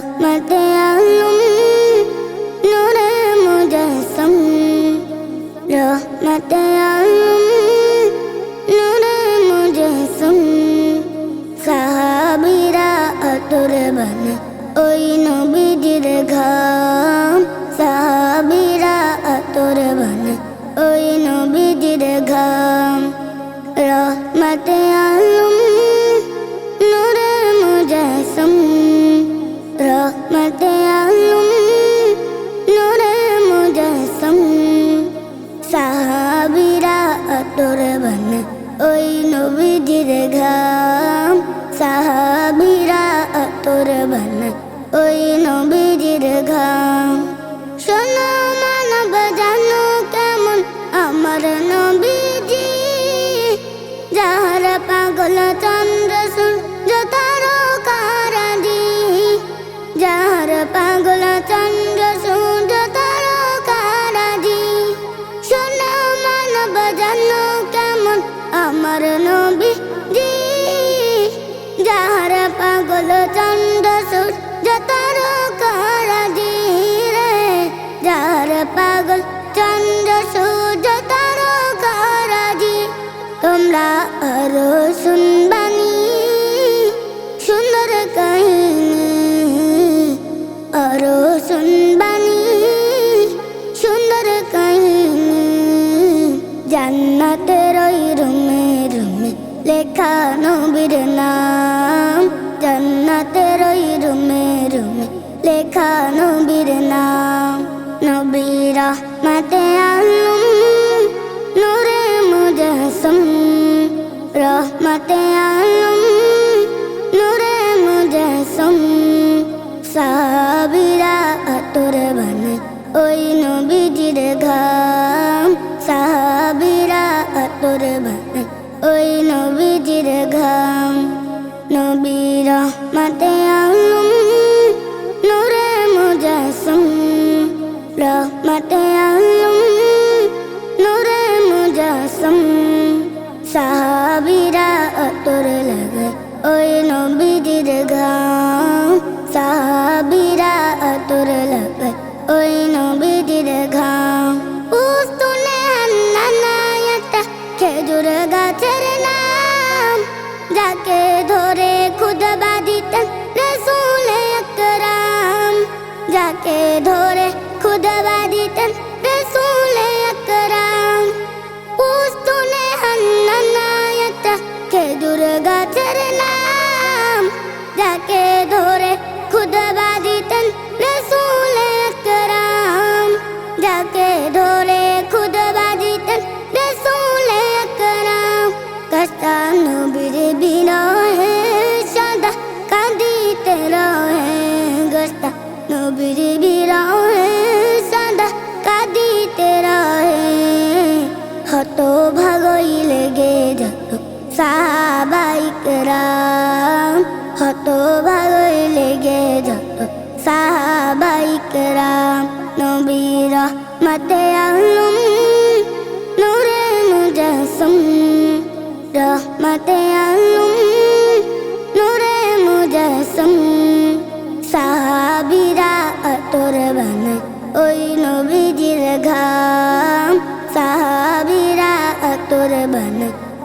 রহমতে আলম নূরে মুজাসম রহমতে আলম নূরে মুজাসম সাহাবিরা আতর বন ওই নবীজির ঘাম সাহাবিরা আতর বন ওই নবীজির ঘাম রহমতে আলম নূরে মুজাসম রহমতে আলম নূরে মুজাসম সাহাবিরা আতর বন ওই নবীজির ঘাম পাগল চন্দ্র সূর্য তারকারাজি রে যাহার পাগল চন্দ্র সূর্য তারকারাজি তোমরা আরও শুনবানি সুন্দর কাহিনী। আরও শুনবানি সুন্দর কাহিনী। জান্নাতের ওই রুমে রুমে লেখা নবীর নাম। জান্নাতের ওই রুমে রুমে লেখা নবীর নাম। নবীরা মাতে আলম, নূরে মুজাসম। রহমতে আলম, নূরে মুজাসম। সাহাবিরা আতর বন ওই নবীজির ঘাম। সাহাবিরা আতর বন ওই নবীজির ঘাম। নবী রহমতে আলম নূরে মুজাসম রহমতে আলম নূরে মুজাসম সাহাবিরা অতর লাগে ওই নবীজির ঘাম সাহাবিরা অতর লাগে ওই নবীজির ঘাম পুস্তুনে হান্নানায়াটা খেজুর গাছের নাম যাকে ধরে খুদবা দিতেন রসুল একরাম যাকে ধরে খুদবা দিতেন নবীর বিনয়ে সদা কাঁদিতে রহে গস্তা নবীর বিরহে সদা কাঁদিতে রহে হত ভাগই লেগে যত সাহাবাইক রাম হত ভাগই লেগে যত সাহাবাইক রাম নবীর মতে আলম আলম নূরে মুজাসম সাহাবিরা আতর বন ওই নবীজির ঘাম সাহাবিরা আতর বন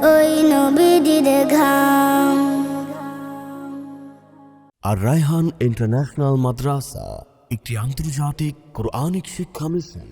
ওই নবীজির ঘাম আর রায়হান ইন্টারন্যাশনাল মাদ্রাসা একটি আন্তর্জাতিক কোরআনিক শিক্ষা মিশন